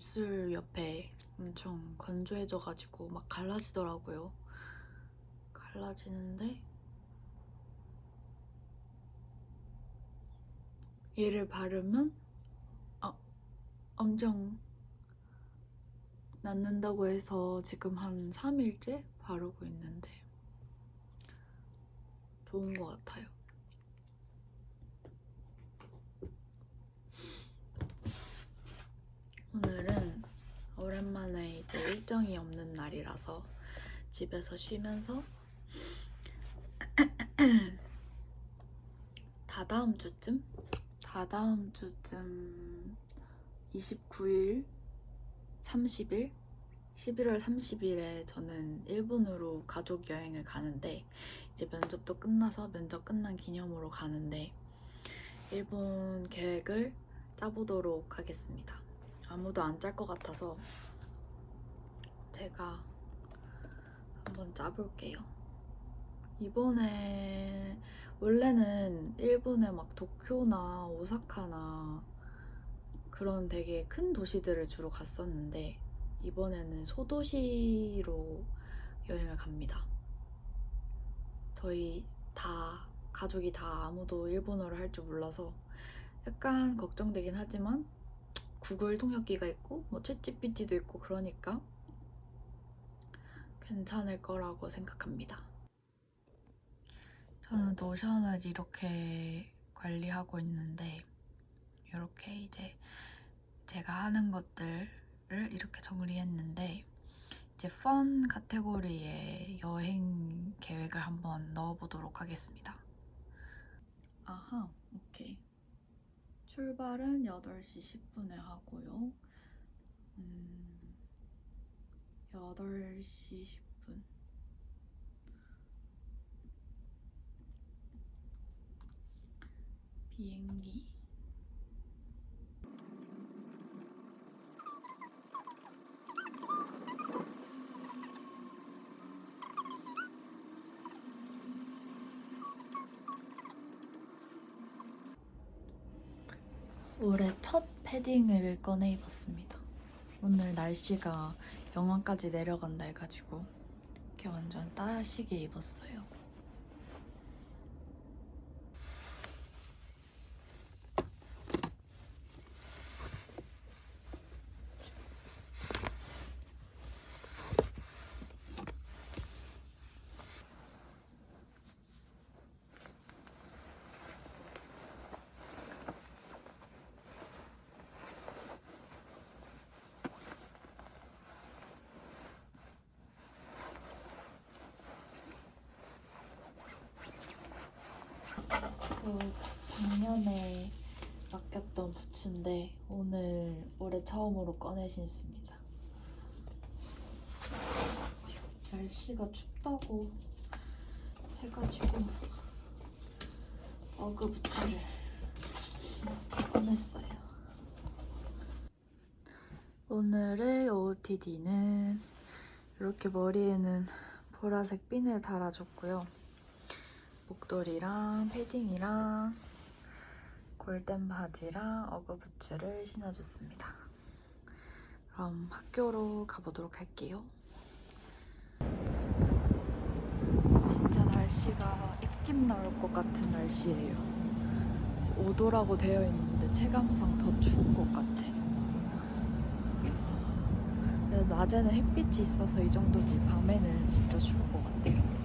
입술 옆에 엄청 건조해져가지고 막 갈라지더라고요. 갈라지는데 얘를 바르면 아, 엄청 낫는다고 해서 지금 한 3일째 바르고 있는데 좋은 것 같아요. 오늘은 오랜만에 이제 일정이 없는 날이라서 집에서 쉬면서 다다음 주쯤? 다다음 주쯤 29일, 30일, 11월 30일에 저는 일본으로 가족 여행을 가는데 이제 면접도 끝나서 면접 끝난 기념으로 가는데 일본 계획을 짜보도록 하겠습니다. 아무도 안 짤 것 같아서 제가 한번 짜볼게요. 이번에 원래는 일본의 막 도쿄나 오사카나 그런 되게 큰 도시들을 주로 갔었는데 이번에는 소도시로 여행을 갑니다. 저희 다 가족이 다 아무도 일본어를 할 줄 몰라서 약간 걱정되긴 하지만 구글 통역기가 있고 뭐 챗GPT도 있고 그러니까 괜찮을 거라고 생각합니다. 저는 노션을 이렇게 관리하고 있는데 이렇게 이제 제가 하는 것들을 이렇게 정리했는데 이제 펀 카테고리에 여행 계획을 한번 넣어보도록 하겠습니다. 아하, 오케이. 출발은 8시 10분에 하고요. 음, 8시 10분. 비행기. 올해 첫 패딩을 꺼내 입었습니다. 오늘 날씨가 영하까지 내려간다 해가지고 이렇게 완전 따시게 입었어요. 그 작년에 맡겼던 부츠인데 오늘 올해 처음으로 꺼내 신습니다. 날씨가 춥다고 해가지고 어그 부츠를 꺼냈어요. 오늘의 OOTD는 이렇게 머리에는 보라색 핀을 달아줬고요. 목도리랑 패딩이랑 골덴 바지랑 어그 부츠를 신어줬습니다. 그럼 학교로 가보도록 할게요. 진짜 날씨가 입김 나올 것 같은 날씨예요. 5도라고 되어 있는데 체감상 더 추운 것 같아. 낮에는 햇빛이 있어서 이 정도지 밤에는 진짜 추울 것 같아요.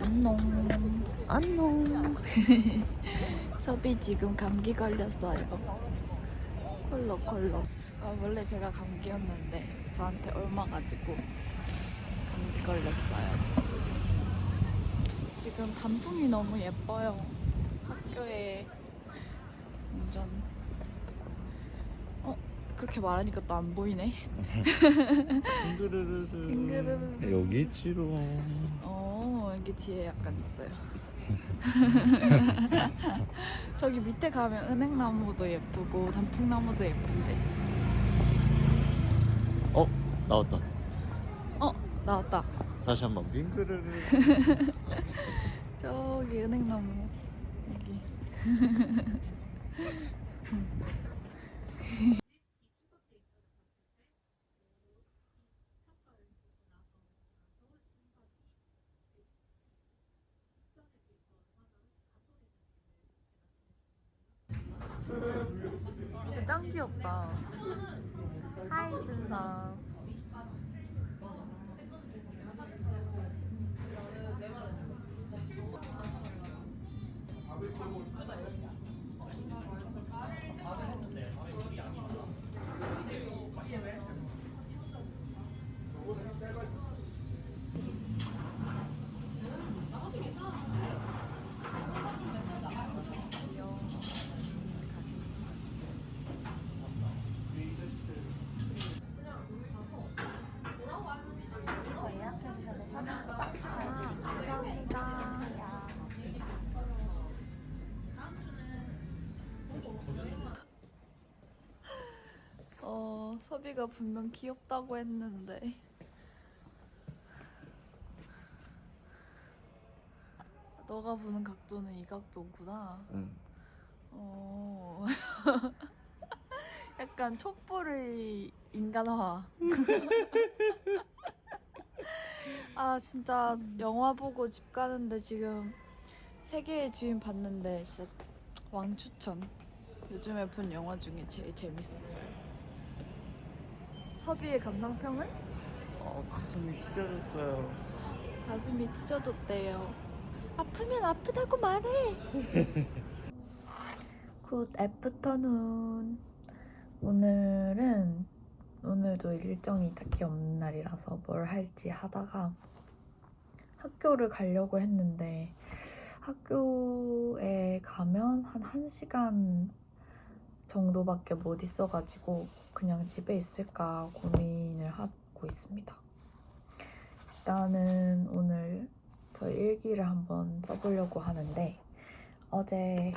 안녕. 안녕. 섭이 지금 감기 걸렸어요. 컬러. 아, 원래 제가 감기였는데 저한테 옮아가지고 감기 걸렸어요. 지금 단풍이 너무 예뻐요. 학교에 완전 어 그렇게 말하니까 또 안 보이네. 빙그르르르. 여기 있지롱 어 여기 뒤에 약간 있어요. 저기 밑에 가면 은행나무도 예쁘고 단풍나무도 예쁜데. 어 나왔다 어 나왔다. 다시 한번 빙그르르 저기 은행나무 여기. 귀엽다. 하이 준 서. 어, 섭이가 분명 귀엽다고 했는데. 너가 보는 각도는 이 각도구나. 응. 어. 약간 촛불의 인간화. 아, 진짜 영화 보고 집 가는데 지금 세계의 주인 봤는데 진짜 왕 추천. 요즘에 본 영화 중에 제일 재밌었어요. 섭이의 감상평은? 어 가슴이 찢어졌어요 가슴이 찢어졌대요. 아프면 아프다고 말해. 굿 애프터눈. 오늘은 오늘도 일정이 딱히 없는 날이라서 뭘 할지 하다가 학교를 가려고 했는데 학교에 가면 한 1시간 정도밖에 못 있어가지고 그냥 집에 있을까 고민을 하고 있습니다. 일단은 오늘 저희 일기를 한번 써보려고 하는데 어제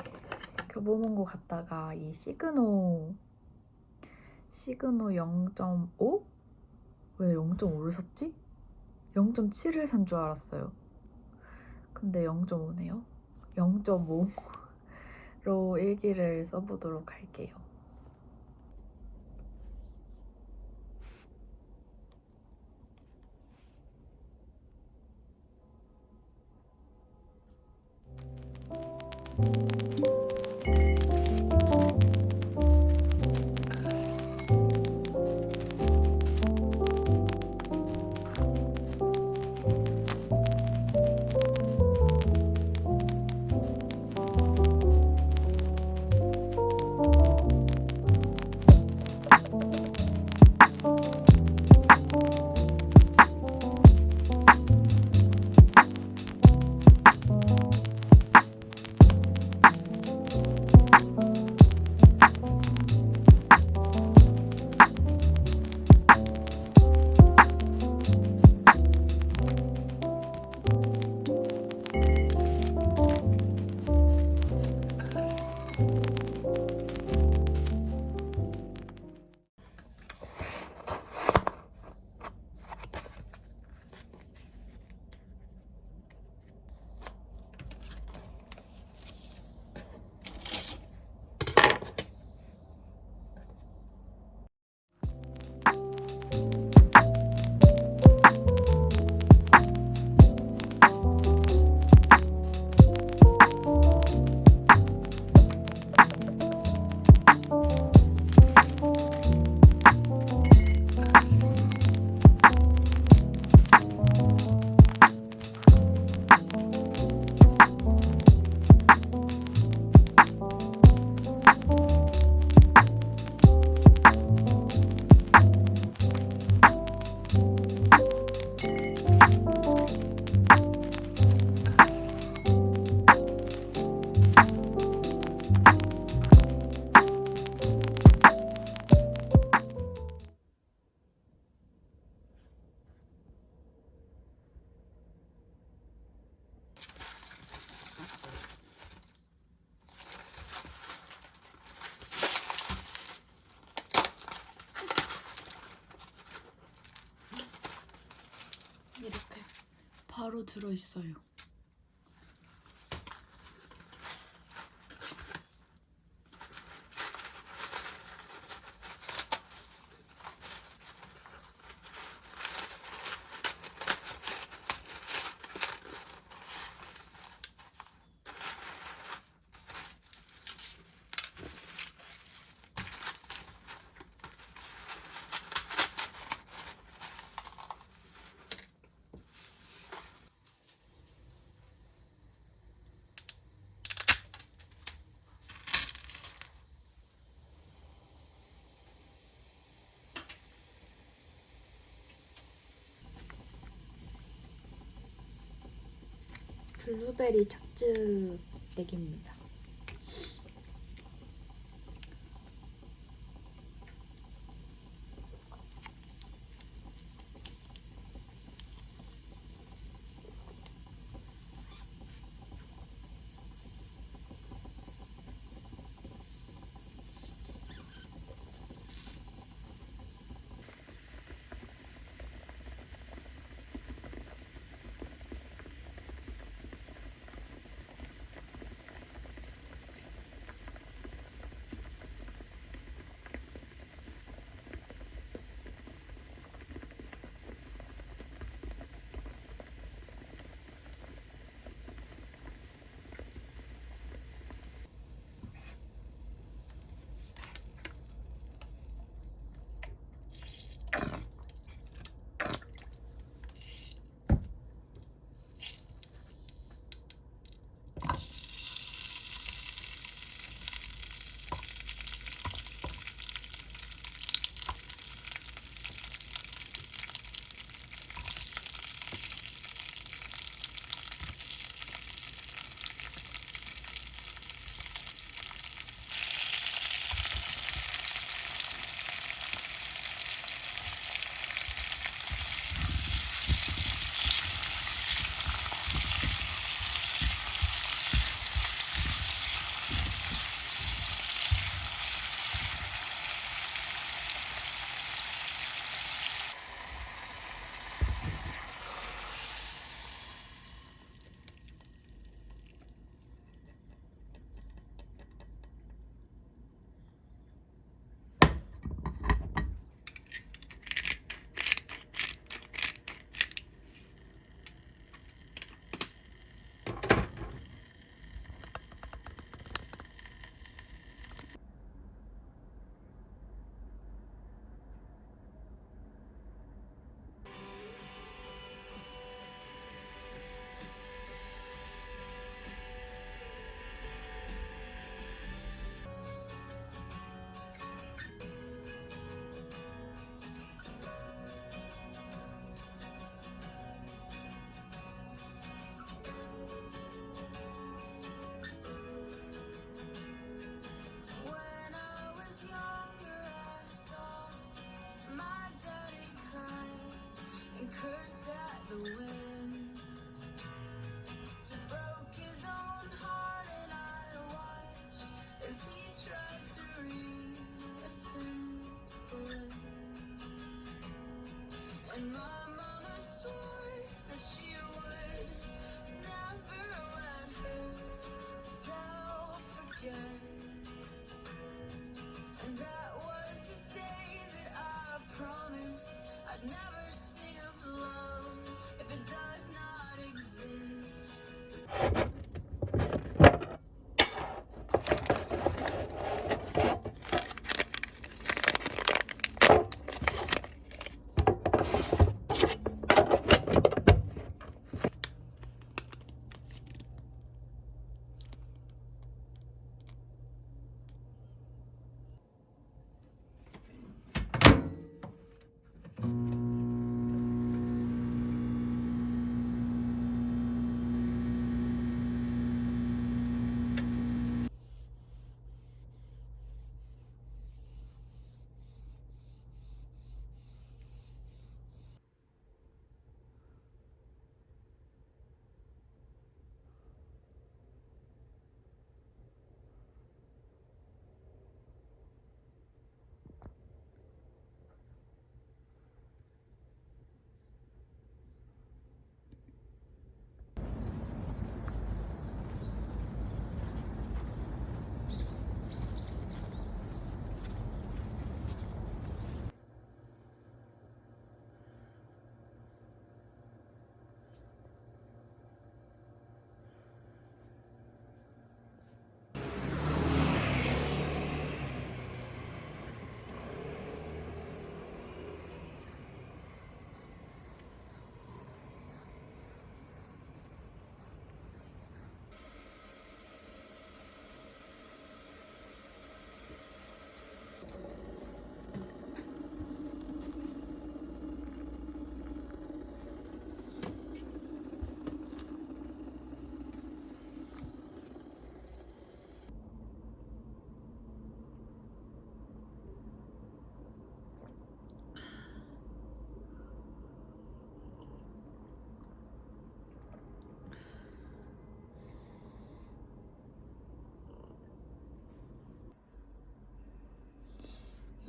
교보문고 갔다가 이 시그노 시그노 0.5? 왜 0.5를 샀지? 0.7을 산 줄 알았어요. 근데 0.5네요. 0.5 로 일기를 써보도록 할게요. 바로 들어있어요. 블루베리 착즙 액입니다.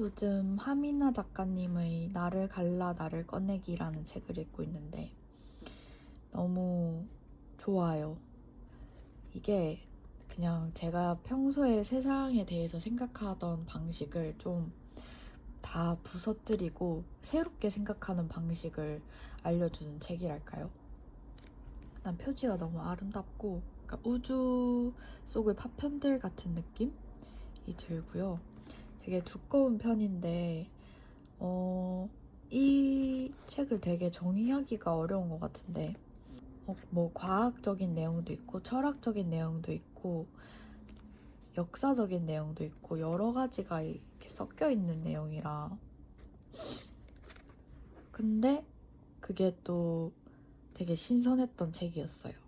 요즘 하미나 작가님의 나를 갈라 나를 꺼내기라는 책을 읽고 있는데 너무 좋아요. 이게 그냥 제가 평소에 세상에 대해서 생각하던 방식을 좀 다 부서뜨리고 새롭게 생각하는 방식을 알려주는 책이랄까요? 일단 표지가 너무 아름답고 그러니까 우주 속의 파편들 같은 느낌이 들고요. 되게 두꺼운 편인데 어, 이 책을 되게 정의하기가 어려운 것 같은데 어, 뭐 과학적인 내용도 있고 철학적인 내용도 있고 역사적인 내용도 있고 여러 가지가 이렇게 섞여 있는 내용이라 근데 그게 또 되게 신선했던 책이었어요.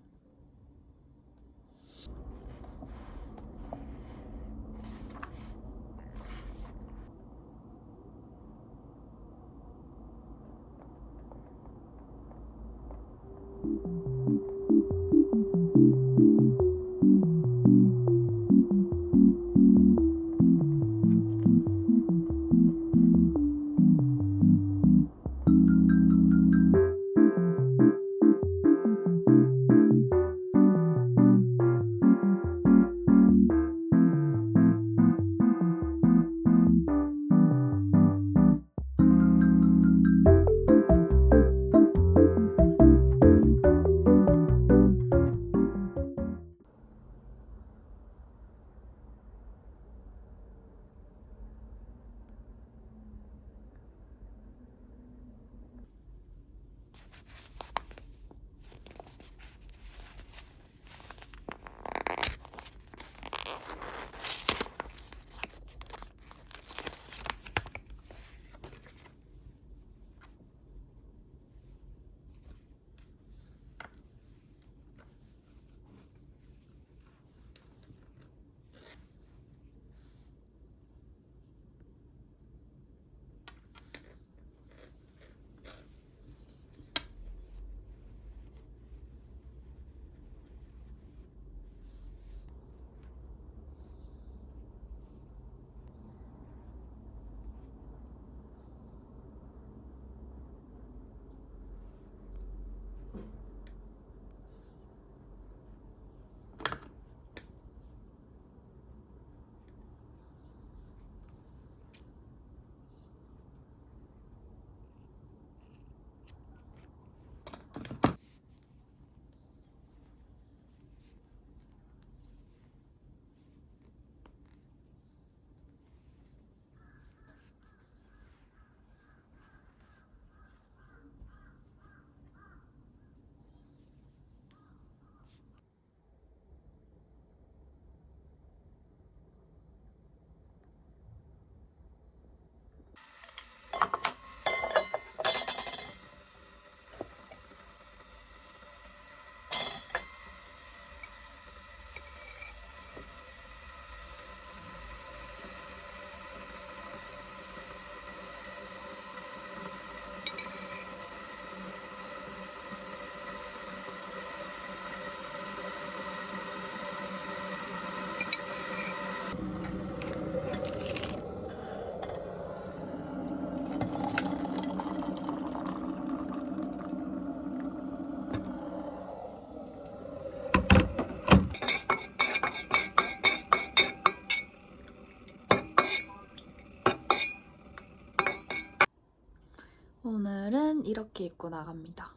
오늘은 이렇게 입고 나갑니다.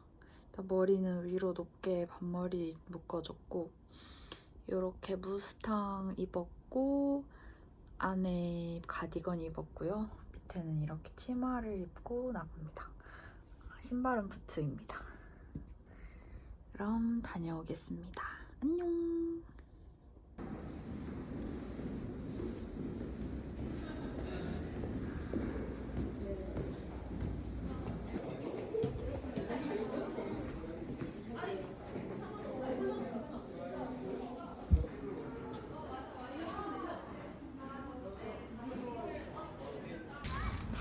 머리는 위로 높게 반머리 묶어줬고 이렇게 무스탕 입었고 안에 가디건 입었고요. 밑에는 이렇게 치마를 입고 나갑니다. 신발은 부츠입니다. 그럼 다녀오겠습니다. 안녕.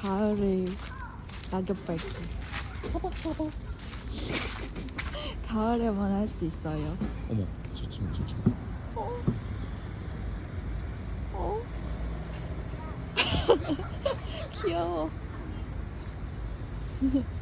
가을의 낙엽 밝기. 서벅서벅. 가을에만 할 수 있어요. 어머, 저쪽 저쪽. 어? 귀여워.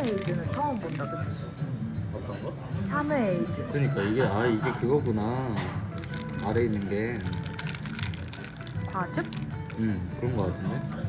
참외 에이드는 처음 본다, 그치? 어떤 거? 참외 에이드. 그러니까 이게 아 이게 그거구나 아래 있는 게 과즙? 음, 그런 거 같은데